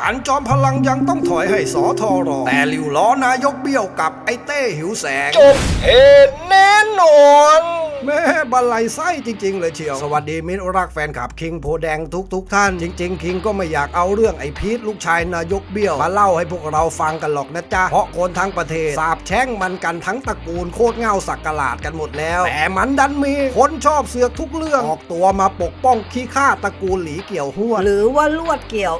การจอมพลังยังต้องถอยให้สอทอรอ แต่ลิวล้อนายกเบี้ยวกับไอ้เต้หิวแสง จบเหตุแน่นอน แม่บันไลไส้จริง ๆ เลยเชียว สวัสดีมิตรรักแฟนคลับคิงโพแดงทุกๆทท่าน จริง ๆ คิงก็ไม่อยากเอาเรื่องไอ้พีทลูกชายนายกเบี้ยว มาเล่าให้พวกเราฟังกันหรอกนะจ๊ะ เพราะคนทั้งประเทศสาบแช่งมันกันทั้งตระกูลโคตรเง่าสักกะหลาดกันหมดแล้ว แต่มันดันมีคนชอบเสือกทุกเรื่องออกตัวมาปกป้องขี้ข้าตระกูลหลีเกี่ยวหัวดหรือว่าลวดเกี่ยว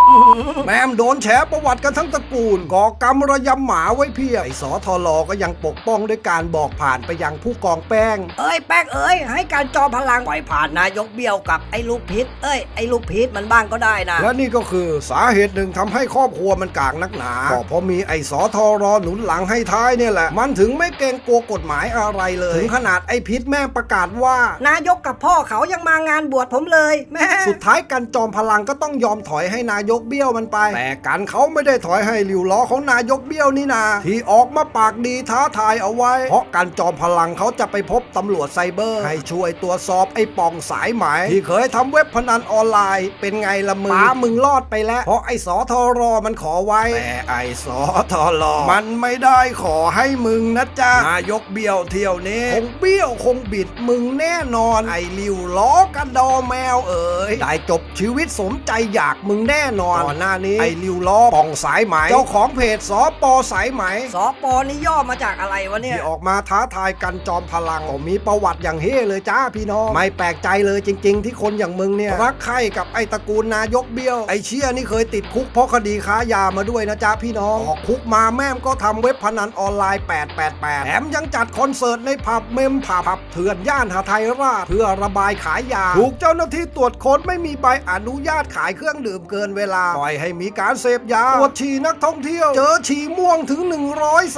แม่มโดนแฉประวัติกันทั้งตระกูลก่อกรรมระยำหมาไว้เพียบไอ้สอทอรอก็ยังปกป้องด้วยการบอกผ่านไปยังผู้กองแป้ง เอ้ยแป๊กเอ้ย ให้การจอมพลังปล่อยผ่านนายกเบี้ยวกับไอ้ลูกพิษ เอ้ย ไอ้ลูกพิษมันบ้างก็ได้นะ และนี่ก็คือสาเหตุหนึ่งทำให้ครอบครัวมันกลางนักหนาก็เพราะมีไอ้สอทอรอหนุนหลังให้ท้ายเนี่ยแหละ มันถึงไม่เกรงกลัวกฎหมายอะไรเลย ถึงขนาดไอ้พิษแม่งประกาศว่า นายกกับพ่อเขายังมางานบวชผมเลยแม่สุดท้ายกันจอมพลังก็ต้องยอมถอยให้นายกเบี้ยวมันไป แต่กันเขาไม่ได้ถอยให้หลิวล้อของนายกเบี้ยวนี่นา ที่ออกมาปากดีท้าทายเอาไว้ เพราะกันจอมพลังเขาจะไปพบตำรวจไซเบอร์ให้ช่วยตรวจสอบไอ้ป่องสายไหม ที่เคยทำเว็บพนันออนไลน์ เป็นไงละมึงป้ามึงรอดไปแล้ว เพราะไอ้สอทอรอมันขอไว้ แต่ไอ้สอทอรอมันไม่ได้ขอให้มึงนะจ๊ะนายกเบี้ยวเที่ยวนี้คงเบี้ยวคงบิดมึงแน่นอน ไอ้ลิวล้อกันดอแมวเอ๋ยได้จบชีวิตสมใจอยากมึงแน่นอนก่อนหน้านี้ไอ้ลิวล้อป่องสายไหม เจ้าของเพจสอปอสายไหมสอปอนี่ย่อมาจากอะไรวะเนี่ยที่ออกมาท้าทายกันจอมพลังก็มีประวัติอย่างเฮ่เลยจ้าพี่น้อง ไม่แปลกใจเลยจริง ๆ ที่คนอย่างมึงเนี่ย รักใคร่กับไอ้ตระกูลนายกเบี้ยว ไอ้เชี่ยนี่เคยติดคุกเพราะคดีค้ายามาด้วยนะจ้าพี่น้องออกคุกมาแม่มก็ทำเว็บพนันออนไลน์ 888แถมยังจัดคอนเสิร์ตในผับเมมผับผับเถื่อนย่านหาไทยราชเพื่อระบายขายยา ถูกเจ้าหน้าที่ตรวจค้นไม่มีใบอนุญาตขายเครื่องดื่มเกินเวลาปล่อยให้มีการเสพยาตรวจฉี่นักท่องเที่ยว เจอฉี่ม่วงถึง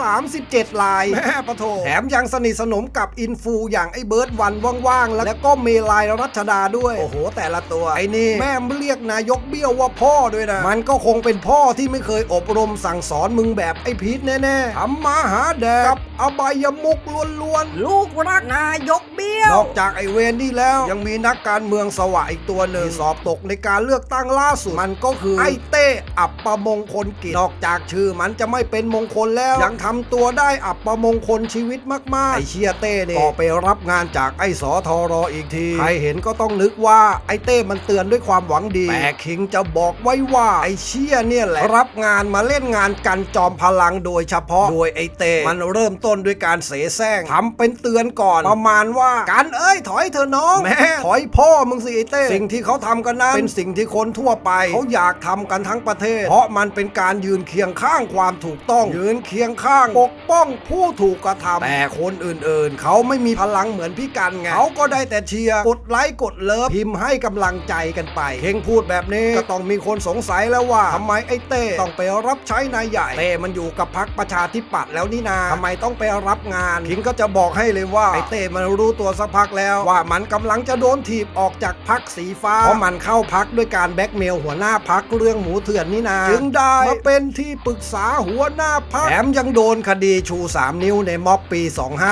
137 ลายแม่ปะโถแถมยังสนิทสนมกับอินฟูอย่างไอ้เบิร์ดวันว่างๆ แล้วก็เมลายรัชดาด้วย โอ้โห แต่ละตัว ไอ้นี่แม่มเรียกนายกเบี้ยวว่าพ่อด้วยนะ มันก็คงเป็นพ่อที่ไม่เคยอบรมสั่งสอนมึงแบบไอ้พีทแน่ๆทำมาหาแดกกับอบายมุกล้วนๆ ลูกรักนายกเบี้ยนวอกจากไอเวนนี่แล้วยังมีนักการเมืองสวะอีกตัวหนึ่งที่สอบตกในการเลือกตั้งล่าสุดมันก็คือไอเต้อับประมงคลกิจนอกจากชื่อมันจะไม่เป็นมงคลแล้ว ยังทำตัวได้อับประมงคลชีวิตมากๆ ไอเชียเต้เนี่ยก็ไปรับงานจากไอสอทอรออีกทีใครเห็นก็ต้องนึกว่าไอเต้มันเตือนด้วยความหวังดีแต่คิงจะบอกไว้ว่าไอเชียเนี่ยแหละรับงานมาเล่นงานกันจอมพลังโดยเฉพาะโดยไอเต้มันเริ่มต้นด้วยการเสแสร้งทำเป็นเตือนก่อนประมาณว่าการเอ้ยถอยเธอะน้อง แม่ถอยพ่อมึงสิไอเต้ สิ่งที่เขาทำกันนั้นเป็นสิ่งที่คนทั่วไป เขาอยากทำกันทั้งประเทศ เพราะมันเป็นการยืนเคียงข้างความถูกต้อง ยืนเคียงข้างปกป้องผู้ถูกกระทำแต่คนอื่นๆ เขาไม่มีพลังเหมือนพี่กันไงเขาก็ได้แต่เชียร์กดไลค์กดเลิฟพิมพ์ให้กำลังใจกันไปเฮงพูดแบบนี้ก็ต้องมีคนสงสัยแล้วว่าทำไมไอ้เต้ต้องไปรับใช้นายใหญ่เต้มันอยู่กับพักประชาธิปัตย์แล้วนี่นาทำไมต้องไปรับงานพิงก็จะบอกให้เลยว่าไอ้เต้มันรู้ตัวสักพักแล้ว ว่ามันกำลังจะโดนถีบออกจากพักสีฟ้า เพราะมันเข้าพักด้วยการแบ็กเมลหัวหน้าพักเรื่องหมูเถื่อนนี่นาจึงได้มาเป็นที่ปรึกษาหัวหน้าพักแถมยังโดนคดีชู 3 นิ้วในม็อบปี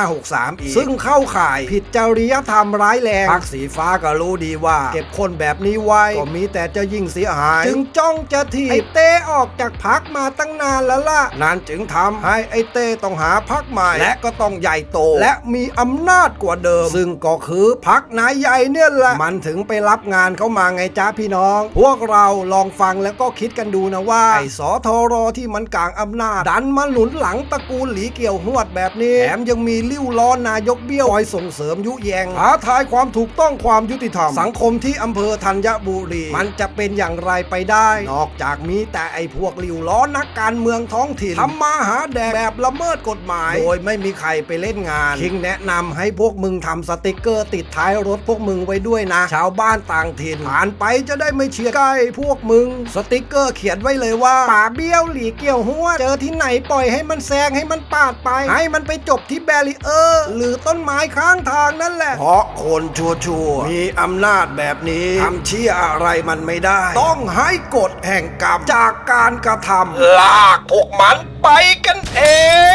2563 อีก ซึ่งเข้าข่ายผิดจริยธรรมร้ายแรงพักสีฟ้าก็รู้ดีว่า เก็บคนแบบนี้ไว้ก็มีแต่จะยิ่งเสียหาย จึงจ้องจะถีบไอเต้ออกจากพักมาตั้งนานแล้วล่ะนั่นจึงทำให้ไอ้เต้ต้องหาพักใหม่ และก็ต้องใหญ่โต และมีอำนาจกว่าเดิมซึ่งก็คือพักนายใหญ่เนี่ยแหละ มันถึงไปรับงานเข้ามาไงจ้าพี่น้อง พวกเราลองฟังแล้วก็คิดกันดูนะว่า ไอ้สอทอรอที่มันกลางอำนาจ ดันมาหนุนหลังตระกูลหลีเกี่ยวหวดแบบนี้แถมยังมีลิ้วล้อนายกเบี้ยวคอยส่งเสริมยุแยงท้าทายความถูกต้องความยุติธรรม สังคมที่อำเภอธัญบุรี มันจะเป็นอย่างไรไปได้ นอกจากมีแต่ไอ้พวกลิ้วล้อนักการเมืองท้องถิ่นทำมาหาแดกแบบละเมิดกฎหมาย โดยไม่มีใครไปเล่นงานคิงแนะนำให้พวกมึงทำสติกเกอร์ติดท้ายรถพวกมึงไว้ด้วยนะ ชาวบ้านต่างถิ่นผ่านไปจะได้ไม่เฉียดใกล้พวกมึง สติกเกอร์เขียนไว้เลยว่าป่าเบี้ยวหลีเกี่ยวหัว เจอที่ไหนปล่อยให้มันแซงให้มันปาดไป ให้มันไปจบที่แบรีเออร์หรือต้นไม้ข้างทางนั่นแหละ เพราะคนชั่วชัวๆมีอำนาจแบบนี้ทำเชี่ยอะไรมันไม่ได้ ต้องให้กฎแห่งกรรมจากการกระทำลากพวกมันไปกันเอ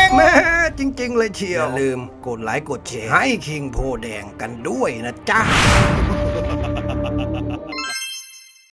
งแม่ จริง ๆ เลยเชียว อย่าลืมกดไลค์กดแชร์ให้คิงโพแดงกันด้วยนะจ๊ะ